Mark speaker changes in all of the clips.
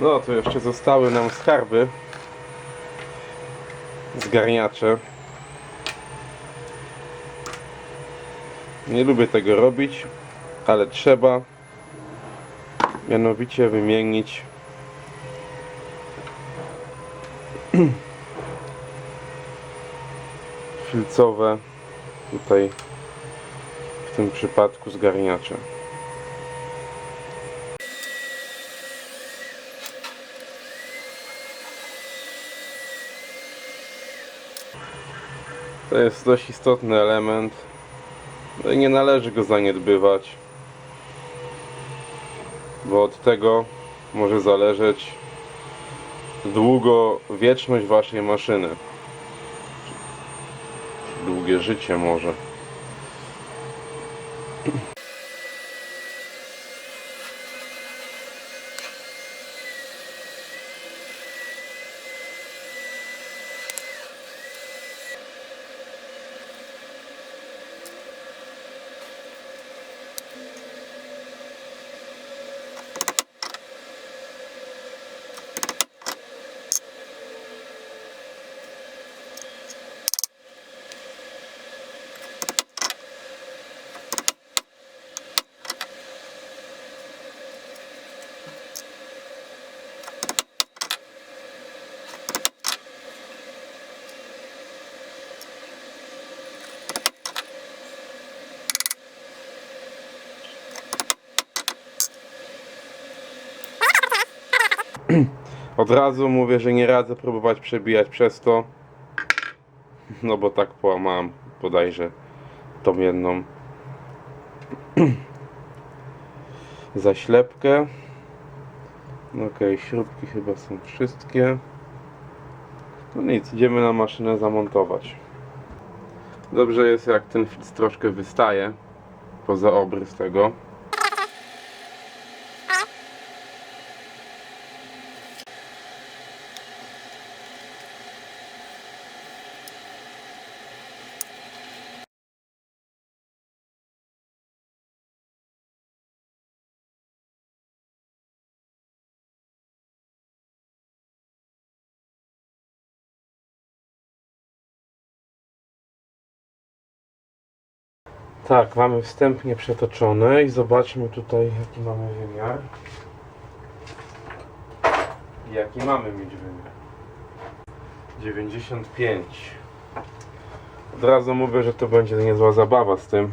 Speaker 1: No, to jeszcze zostały nam skarby. Zgarniacze. Nie lubię tego robić, ale trzeba mianowicie wymienić filcowe tutaj w tym przypadku zgarniacze. To jest dość istotny element. No i nie należy go zaniedbywać. Bo od tego może zależeć długowieczność waszej maszyny. Długie życie może. Od razu mówię, że nie radzę próbować przebijać przez to. No bo tak połamałem bodajże tą jedną zaślepkę. No okej, śrubki chyba są wszystkie. No nic, idziemy na maszynę zamontować. Dobrze jest jak ten filc troszkę wystaje poza obrys tego. Tak, mamy wstępnie przetoczone i zobaczmy tutaj jaki mamy wymiar. Jaki mamy mieć wymiar? 95. Od razu mówię, że to będzie niezła zabawa z tym,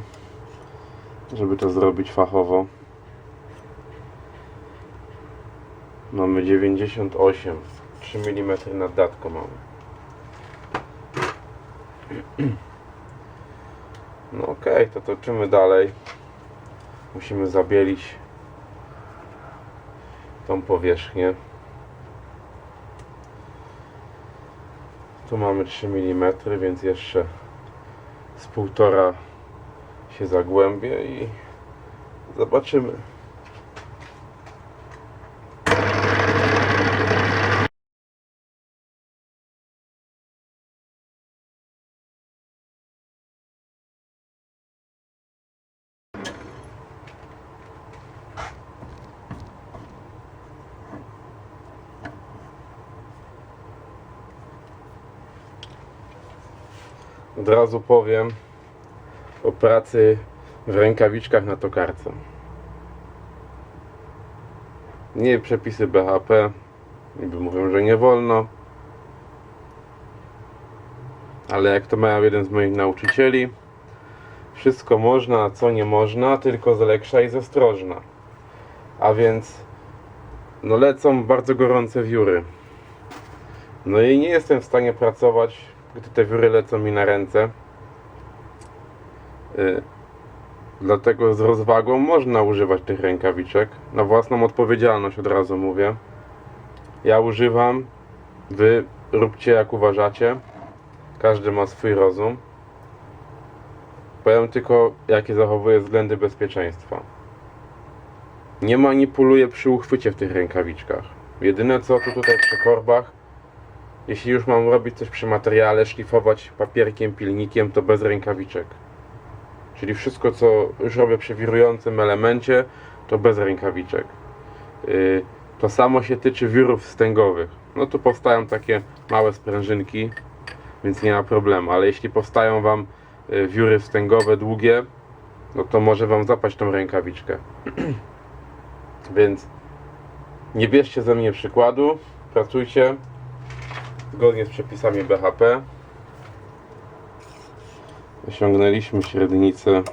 Speaker 1: żeby to zrobić fachowo. Mamy 98. 3 mm nad datką mamy. No okej, to toczymy dalej. Musimy zabielić tą powierzchnię. Tu mamy 3 mm, więc jeszcze z półtora się zagłębię i zobaczymy. Od razu powiem o pracy w rękawiczkach na tokarce. Nie przepisy BHP, niby mówią, że nie wolno. Ale jak to miał jeden z moich nauczycieli, wszystko można, co nie można, tylko z i z ostrożna. A więc no lecą bardzo gorące wióry. No i nie jestem w stanie pracować, gdy te wióry lecą mi na ręce. Y, Dlatego z rozwagą można używać tych rękawiczek. Na własną odpowiedzialność od razu mówię. Ja używam, wy róbcie jak uważacie. Każdy ma swój rozum. Powiem tylko, jakie zachowuję względy bezpieczeństwa. Nie manipuluję przy uchwycie w tych rękawiczkach. Jedyne co to tutaj przy korbach jeśli już mam robić coś przy materiale, szlifować papierkiem, pilnikiem, to bez rękawiczek. Czyli wszystko, co już robię przy wirującym elemencie, to bez rękawiczek. Yy, To samo się tyczy wiórów wstęgowych. No tu powstają takie małe sprężynki, więc nie ma problemu, ale jeśli powstają Wam y, wióry wstęgowe długie, no to może Wam zapaść tą rękawiczkę. więc nie bierzcie ze mnie przykładu, pracujcie zgodnie z przepisami BHP. Osiągnęliśmy średnicę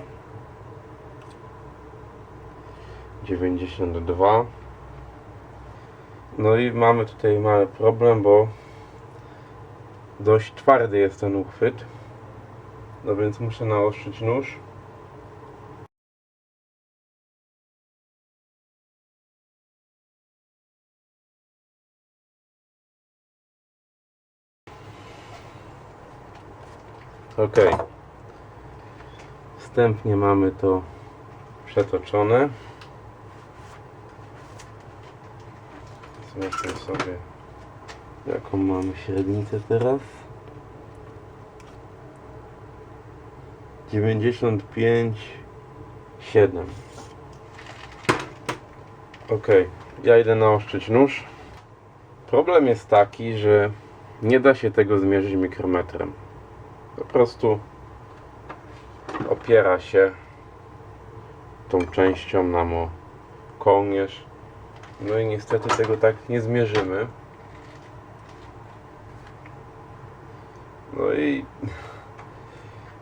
Speaker 1: 92. No i mamy tutaj mały problem, bo dość twardy jest ten uchwyt. No więc muszę naostrzyć nóż. Ok. Wstępnie mamy to przetoczone. Zobaczmy sobie jaką mamy średnicę teraz. 95,7 Ok, ja idę naostrzyć nóż. Problem jest taki, że nie da się tego zmierzyć mikrometrem. Po prostu opiera się tą częścią nam o kołnierz. No i niestety tego tak nie zmierzymy. No i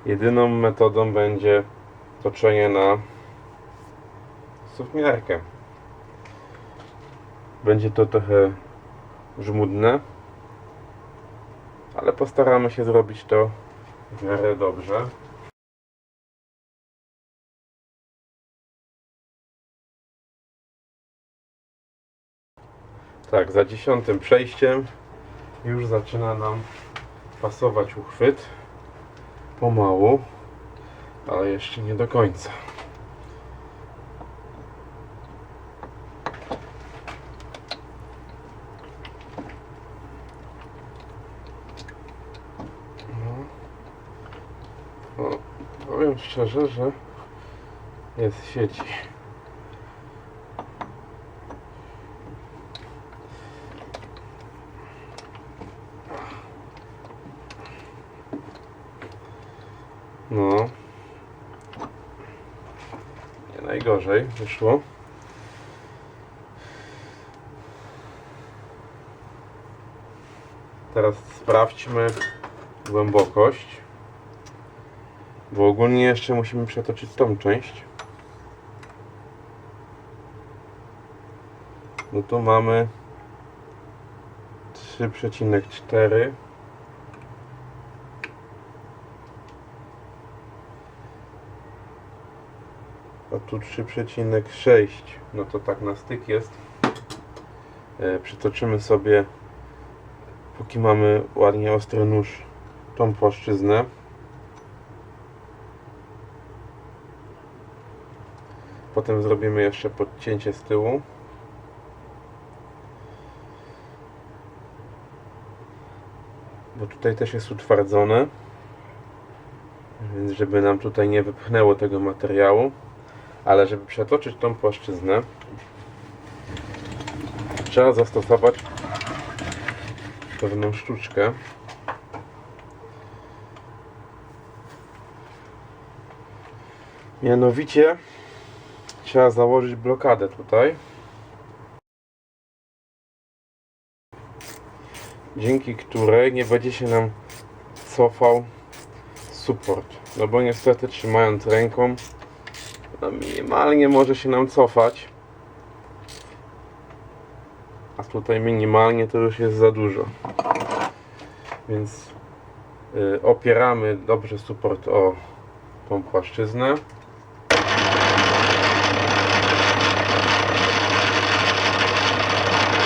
Speaker 1: jedyną metodą będzie toczenie na suwmiarkę. Będzie to trochę żmudne, ale postaramy się zrobić to dobrze. Tak, za dziesiątym przejściem już zaczyna nam pasować uchwyt. Pomału, ale jeszcze nie do końca. No. O, powiem szczerze, że jest sieci. No. Nie najgorzej wyszło. Teraz sprawdźmy głębokość. Bo ogólnie jeszcze musimy przetoczyć tą część. No tu mamy 3,4 a tu 3,6 no to tak na styk jest. E, przytoczymy sobie póki mamy ładnie ostry nóż tą płaszczyznę potem zrobimy jeszcze podcięcie z tyłu. Bo tutaj też jest utwardzone. Więc żeby nam tutaj nie wypchnęło tego materiału ale żeby przetoczyć tą płaszczyznę trzeba zastosować pewną sztuczkę. Mianowicie trzeba założyć blokadę tutaj dzięki której nie będzie się nam cofał support no bo niestety trzymając ręką no minimalnie może się nam cofać. A tutaj minimalnie to już jest za dużo. Więc y, opieramy dobrze support o tą płaszczyznę.